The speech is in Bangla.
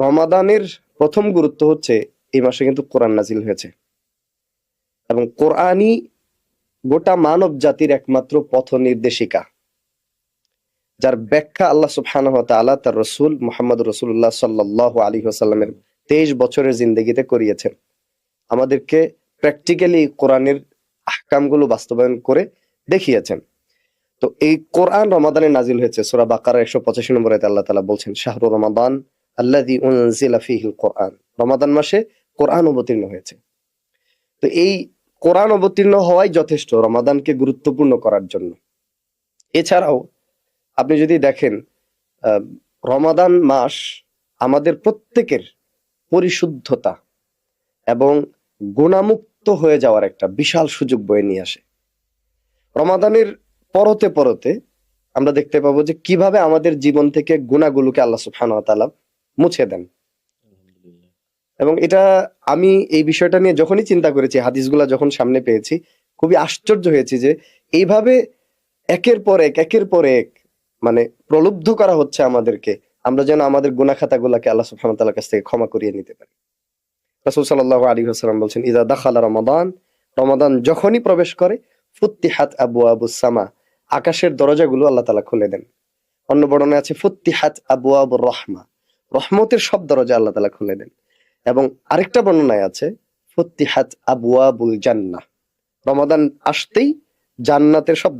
রমাদানের প্রথম গুরুত্ব হচ্ছে, এই মাসে কিন্তু কোরআন নাজিল হয়েছে। এবং কোরআনই গোটা মানব জাতির একমাত্র পথ নির্দেশিকা। যার ব্যাখ্যা আল্লাহ ওয়া তার রসুল মোহাম্মদ রসুল্লাহ সাল্লাহ আলী আসাল্লামের তেইশ বছরের জিন্দগিতে করিয়েছেন। আমাদেরকে প্র্যাকটিক্যালি কোরআনের আহকামগুলো বাস্তবায়ন করে দেখিয়েছেন। তো এই কোরআন রমাদানে নাজিল হয়েছে, সোরা বাকার একশো পঁচাশি নম্বরে আল্লাহ তালা বলছেন, শাহরু রমাদান উনজিলা ফীহিল কোরআন। রমাদান মাসে কোরআন অবতীর্ণ হয়েছে। তো এই কোরআন অবতীর্ণ হওয়াই যথেষ্ট রমাদানকে গুরুত্বপূর্ণ করার জন্য। এছাড়াও আপনি যদি দেখেন রমাদান মাস আমাদের প্রত্যেকের পরিশুদ্ধতা এবং গুণামুক্ত হয়ে যাওয়ার একটা বিশাল সুযোগ বয়ে নিয়ে আসে। রমাদানের পরতে পরতে আমরা দেখতে পাবো যে কীভাবে আমাদের জীবন থেকে গুণাগুলোকে আল্লাহ ওয়া তাআলা মুছে দেন। এবং এটা আমি এই বিষয়টা নিয়ে যখনই চিন্তা করেছি হাদিসগুলা যখন সামনে পেয়েছি খুবই আশ্চর্য হয়েছি যে এইভাবে একের পর এক একের পর এক মানে প্রলুব্ধ করা হচ্ছে আমাদেরকে। আমরা যেন আমাদের গুনা খাতাগুলাকে আল্লাহ সুবহানাহু কাছ থেকে ক্ষমা করিয়ে নিতে পারি। রাসূল সাল্লাল্লাহু আলাইহি ওয়াসাল্লাম বলছেন ইদা দাখালা রমাদান রমাদান যখনই প্রবেশ করে ফুত্তিহাত আবু আবু সামা আকাশের দরজাগুলো আল্লাহ তাআলা খুলে দেন। অন্য বর্ণনায় আছে ফুত্তিহাত আবু আবু রহমা রহমতের সব দরজা আল্লাহ তালা খুলে দেন। এবং আরেকটা বর্ণনায় আছে ফত্তিহাত আবু আবুল জান্নাহ। রমাদান আসতেই জান্নাতের সব